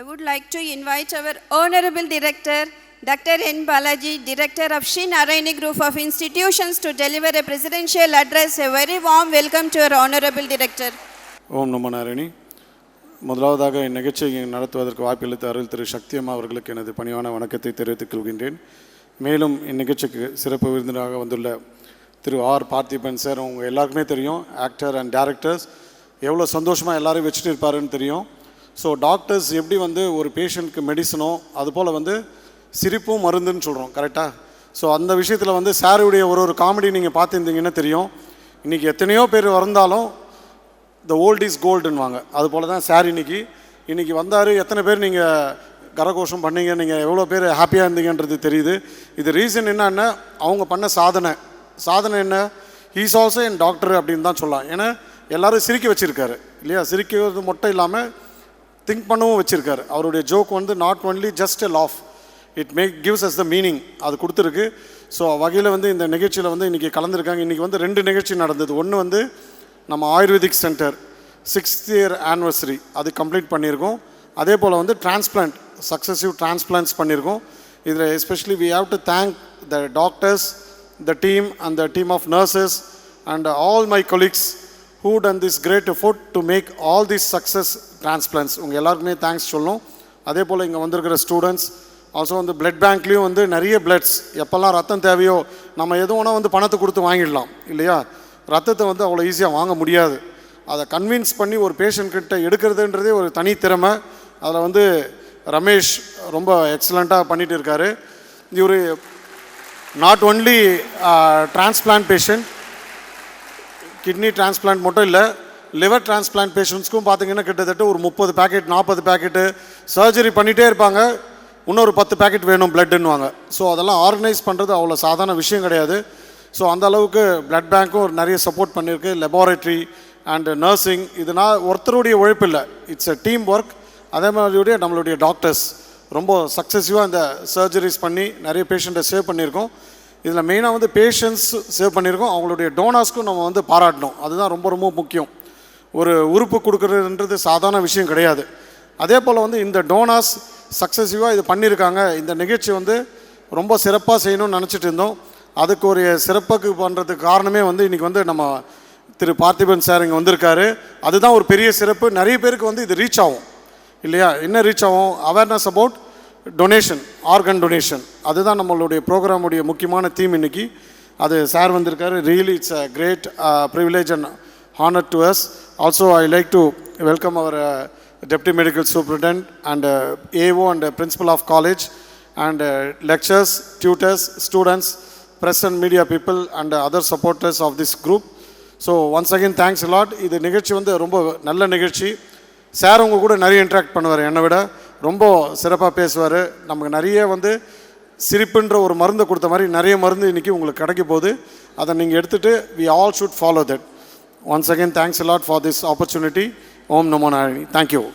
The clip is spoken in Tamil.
I would like to invite our Honorable Director, Dr. N. Balaji, Director of Shin Arani Group of Institutions, to deliver a presidential address. A very warm welcome to our Honorable Director. ஓம் நம நாராயணி முதலாவதாக இந்நிகழ்ச்சியை நடத்துவதற்கு வாய்ப்பளித்த அருள் திரு சக்தியம்மா அவர்களுக்கு எனது பணிவான வணக்கத்தை தெரிவித்துக் கொள்கின்றேன் மேலும் இந்நிகழ்ச்சிக்கு சிறப்பு விருந்தினராக வந்துள்ள திரு ஆர் பார்த்திபன் சார் உங்கள் எல்லாருக்குமே தெரியும் ஆக்டர் அண்ட் டேரக்டர்ஸ் எவ்வளோ சந்தோஷமாக எல்லோரும் வச்சுட்டு இருப்பாருன்னு தெரியும் ஸோ டாக்டர்ஸ் எப்படி வந்து ஒரு பேஷண்ட்க்கு மெடிசனோ அதுபோல் வந்து சிரிப்பும் மருந்துன்னு சொல்கிறோம் கரெக்டாக ஸோ அந்த விஷயத்தில் வந்து சாருடைய ஒரு ஒரு காமெடி நீங்கள் பார்த்துருந்தீங்கன்னா தெரியும். இன்றைக்கி எத்தனையோ பேர் வந்தாலும் த ஓல்ட் இஸ் கோல்டுன்னுவாங்க அது போல் தான் சார் இன்னைக்கு. இன்றைக்கி வந்தார் எத்தனை பேர் நீங்கள் கரகோஷம் பண்ணீங்க நீங்கள் எவ்வளோ பேர் ஹாப்பியாக இருந்தீங்கன்றது தெரியுது. இது ரீசன் என்னன்னா அவங்க பண்ண சாதனை. சாதனை என்ன? ஹீஸ் ஆல்சோ என் டாக்டர் அப்படின்னு தான் சொல்லலாம். ஏன்னா எல்லோரும் சிரிக்க வச்சுருக்காரு. இல்லையா? சிரிக்கிறது மட்டும் இல்லாமல் திங்க் பண்ணவும் வச்சுருக்காரு. அவருடைய ஜோக் வந்து not only just a laugh it make gives us the meaning அது கொடுத்துருக்கு. ஸோ வகையில் வந்து இந்த நிகழ்ச்சியில் வந்து இன்றைக்கி கலந்துருக்காங்க. இன்றைக்கி வந்து ரெண்டு நிகழ்ச்சி நடந்தது. ஒன்று வந்து நம்ம ayurvedic centre sixth year anniversary அது கம்ப்ளீட் பண்ணியிருக்கோம். அதே போல் வந்து டிரான்ஸ்பிளான்ட் சக்ஸஸிவ் டிரான்ஸ்பிளான்ஸ் பண்ணியிருக்கோம். இதில் especially we have to thank the doctors the team and the team of nurses and all my colleagues who'd and this great feat to make all this success transplants உங்கள் எல்லாருக்குமே தேங்க்ஸ் சொல்லணும். அதே போல் இங்கே வந்திருக்கிற ஸ்டூடெண்ட்ஸ் ஆல்சோ வந்து பிளட் பேங்க்லேயும் வந்து நிறைய பிளட்ஸ் எப்போல்லாம் ரத்தம் தேவையோ நம்ம எது வேணால் வந்து பணத்தை கொடுத்து வாங்கிடலாம் இல்லையா? ரத்தத்தை வந்து அவ்வளோ ஈஸியாக வாங்க முடியாது. அதை கன்வின்ஸ் பண்ணி ஒரு பேஷண்ட் கிட்ட எடுக்கிறதுன்றதே ஒரு தனி திறமை. அதில் வந்து ரமேஷ் ரொம்ப எக்ஸலண்ட்டாக பண்ணிட்டு இருக்காரு. இவர் not only transplant patient kidney transplant மட்டும் இல்லை லிவர் டிரான்ஸ்பிளான்ட் பேஷண்ட்ஸ்க்கும் பார்த்தீங்கன்னா கிட்டத்தட்ட ஒரு முப்பது பேக்கெட் நாற்பது பேக்கெட்டு சர்ஜரி பண்ணிகிட்டே இருப்பாங்க. இன்னொரு பத்து பேக்கெட் வேணும் பிளட்டுன்னுவாங்க ஸோ அதெல்லாம் ஆர்கனைஸ் பண்ணுறது அவ்வளோ சாதாரண விஷயம் கிடையாது. ஸோ அந்த அளவுக்கு பிளட் பேங்க்கும் ஒரு நிறைய சப்போர்ட் பண்ணியிருக்கு. லெபார்ட்டரி அண்டு நர்சிங் இதுனா ஒருத்தருடைய உழைப்பு இல்லை. இட்ஸ் எ டீம் ஒர்க் அதே மாதிரியுடைய நம்மளுடைய டாக்டர்ஸ் ரொம்ப சக்ஸஸிவாக இந்த சர்ஜரிஸ் பண்ணி நிறைய பேஷண்ட்டை சேவ் பண்ணியிருக்கோம். இதில் மெயினாக வந்து பேஷண்ட்ஸ் சேவ் பண்ணியிருக்கோம். அவங்களுடைய டோனாஸ்க்கும் நம்ம வந்து பாராட்டணும். அதுதான் ரொம்ப ரொம்ப முக்கியம். ஒரு உறுப்பு கொடுக்குறதுன்றது சாதாரண விஷயம் கிடையாது. அதே போல் வந்து இந்த டோனாஸ் சக்ஸஸிவாக இது பண்ணியிருக்காங்க. இந்த நிகழ்ச்சி வந்து ரொம்ப சிறப்பாக செய்யணும்னு நினச்சிட்டு இருந்தோம். அதுக்கு ஒரு சிறப்புக்கு பண்ணுறதுக்கு காரணமே வந்து இன்றைக்கி வந்து நம்ம திரு பார்த்திபன் சார் இங்கே வந்திருக்காரு. அதுதான் ஒரு பெரிய சிறப்பு. நிறைய பேருக்கு வந்து இது ரீச் ஆகும். இல்லையா? என்ன ரீச் ஆகும்? Awareness about donation organ donation அதுதான் நம்மளுடைய ப்ரோக்ராமுடைய முக்கியமான தீம் இன்னைக்கு. அது சார் வந்திருக்காரு. Really it's a great privilege and honour to us also I like to welcome and deputy medical and uh, AO uh, of College of college and lecturers tutors students press and media and and other supporters of this group so once again thanks lot இது நிகழ்ச்சி வந்து ரொம்ப நல்ல நிகழ்ச்சி. சார் உங்கள் கூட நிறைய இன்ட்ராக்ட் பண்ணுவார் என்னை விட. ரொம்ப சிறப்பாக பேசுவார். நமக்கு நிறைய வந்து சிரிப்புன்ற ஒரு மருந்தை கொடுத்த மாதிரி நிறைய மருந்து இன்றைக்கி உங்களுக்கு கிடைக்க போகுது. அதை நீங்கள் எடுத்துகிட்டு we all should follow that Once again, thanks a lot for this opportunity. Om Namo Narayani. Thank you.